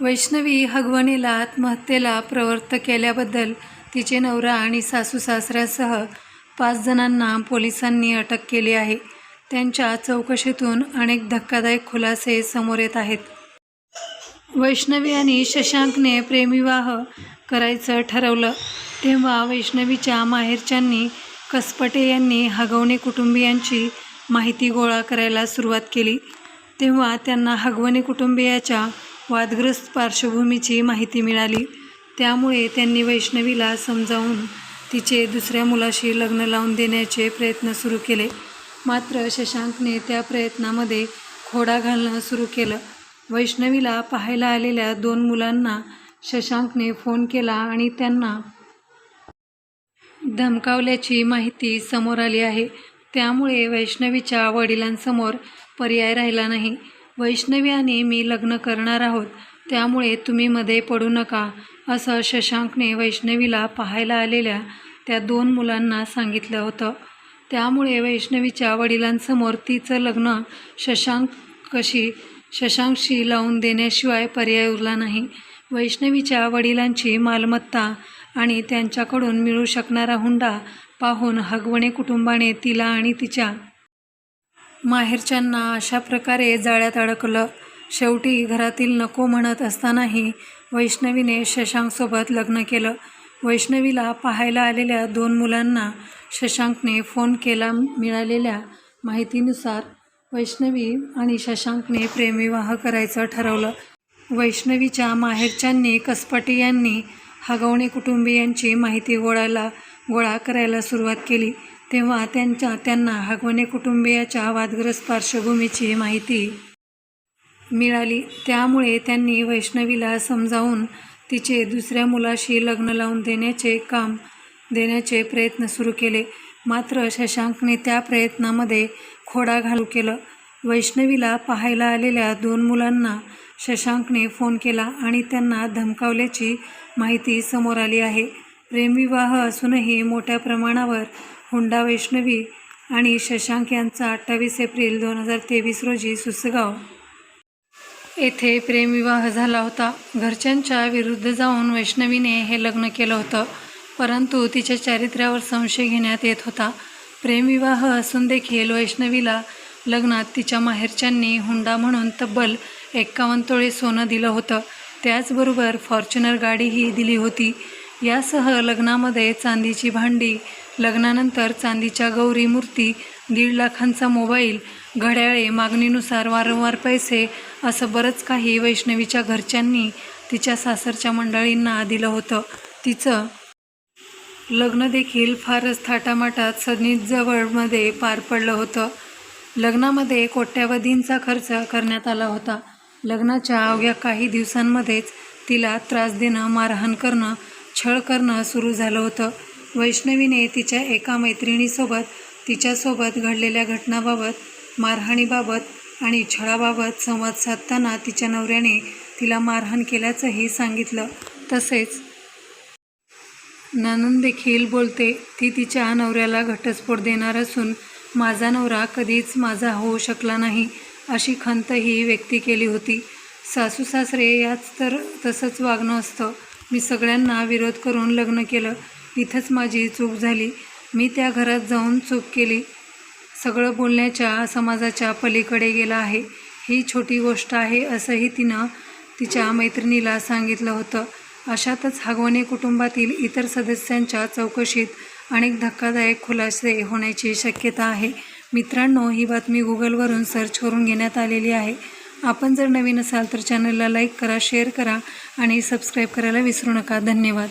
वैष्णवी हगवणीला आत्महत्येला प्रवृत्त केल्याबद्दल तिचे नवरा आणि सासू सासऱ्यासह पाच जणांना पोलिसांनी अटक केली आहे. त्यांच्या चौकशीतून अनेक धक्कादायक खुलासे समोर येत आहेत. वैष्णवी आणि शशांकने प्रेमविवाह करायचं ठरवलं. तेव्हा वैष्णवीच्या माहेरच्यांनी कसपटे यांनी हगवणे कुटुंबियांची माहिती गोळा करायला सुरुवात केली. तेव्हा त्यांना हगवणे कुटुंबियाच्या वादग्रस्त पार्श्वभूमीची माहिती मिळाली. त्यामुळे त्यांनी वैष्णवीला समजावून तिचे दुसऱ्या मुलाशी लग्न लावून देण्याचे प्रयत्न सुरू केले. मात्र शशांकने त्या प्रयत्नामध्ये खोडा घालणं सुरू केलं. वैष्णवीला पाहायला आलेल्या दोन मुलांना शशांकने फोन केला आणि त्यांना धमकावल्याची माहिती समोर आली आहे. त्यामुळे वैष्णवीच्या वडिलांसमोर पर्याय राहिला नाही. वैष्णवी आणि मी लग्न करणार आहोत. त्यामुळे तुम्ही मध्ये पडू नका असं शशांकने वैष्णवीला पाहायला आलेल्या त्या दोन मुलांना सांगितलं होतं. त्यामुळे वैष्णवीच्या वडिलांसमोर तिचं लग्न शशांकशी शशांकशी लावून देण्याशिवाय पर्याय उरला नाही. वैष्णवीच्या वडिलांची मालमत्ता आणि त्यांच्याकडून मिळू शकणारा हुंडा पाहून हगवणे कुटुंबाने तिला आणि तिच्या माहेरच्यांना अशा प्रकारे जाळ्यात अडकलं. शेवटी घरातील नको म्हणत असतानाही वैष्णवीने शशांकसोबत लग्न केलं. वैष्णवीला पाहायला आलेल्या दोन मुलांना शशांकने फोन केला मिळालेल्या माहितीनुसार वैष्णवी आणि शशांकने प्रेमविवाह करायचं ठरवलं. वैष्णवीच्या माहेरच्यांनी कसपटे यांनी हगवणे कुटुंबियांची माहिती गोळायला गोळा करायला सुरुवात केली. तेव्हा त्यांच्या त्यांना हगवणे कुटुंबियाच्या वादग्रस्त पार्श्वभूमीची माहिती मिळाली. त्यामुळे त्यांनी वैष्णवीला समजावून तिचे दुसऱ्या मुलाशी लग्न लावून देण्याचे काम देण्याचे प्रयत्न सुरू केले. मात्र शशांकने त्या प्रयत्नामध्ये खोडा घालू केलं. वैष्णवीला पाहायला आलेल्या दोन मुलांना शशांकने फोन केला आणि त्यांना धमकावल्याची माहिती समोर आली आहे. प्रेमविवाह असूनही मोठ्या प्रमाणावर हुंडा वैष्णवी आणि शशांक यांचा अठ्ठावीस एप्रिल दोन हजार तेवीस रोजी सुसगाव येथे प्रेमविवाह झाला होता. घरच्यांच्या विरुद्ध जाऊन वैष्णवीने हे लग्न केलं होतं परंतु तिच्या चारित्र्यावर संशय घेण्यात येत होता. प्रेमविवाह असून देखील वैष्णवीला लग्नात तिच्या माहेरच्यांनी हुंडा म्हणून तब्बल एक्कावन्न तोळे सोनं दिलं होतं. त्याचबरोबर फॉर्च्युनर गाडीही दिली होती. यासह लग्नामध्ये चांदीची भांडी लग्नानंतर चांदीच्या गौरी मूर्ती दीड लाखांचा मोबाईल घड्याळे मागणीनुसार वारंवार पैसे असं बरंच काही वैष्णवीच्या घरच्यांनी तिच्या सासरच्या मंडळींना दिलं होतं. तिचं लग्न देखील फारच थाटामाटात सनीजवळमध्ये पार पडलं होतं. लग्नामध्ये कोट्यावधींचा खर्च करण्यात आला होता. लग्नाच्या अवघ्या काही दिवसांमध्येच तिला त्रास देणं मारहाण करणं छळ करणं सुरू झालं होतं. वैष्णवीने तिच्या एका मैत्रिणीसोबत तिच्यासोबत घडलेल्या घटनाबाबत मारहाणीबाबत आणि छळाबाबत संवाद साधताना तिच्या नवऱ्याने तिला मारहाण केल्याचंही सांगितलं. तसेच ननंद देखील बोलते ती तिच्या नवऱ्याला घटस्फोट देणार असून माझा नवरा कधीच माझा होऊ शकला नाही अशी खंतही व्यक्ती केली होती. सासू सासरे याच तर तसंच वागणं असतं. मी सगळ्यांना विरोध करून लग्न केलं. इथंच माझी चूक झाली. मी त्या घरात जाऊन चूक केली. सगळं बोलण्याच्या समाजाच्या पलीकडे गेला आहे. ही छोटी गोष्ट आहे असंही तिनं तिच्या मैत्रिणीला सांगितलं होतं. अशातच हगवणे कुटुंबातील इतर सदस्यांच्या चौकशीत अनेक धक्कादायक खुलासे होण्याची शक्यता आहे. मित्रांनो ही बातमी गुगलवरून सर्च करून घेण्यात आलेली आहे. आपण जर नवीन असाल तर चॅनलला लाईक करा शेअर करा आणि सबस्क्राईब करायला विसरू नका. धन्यवाद.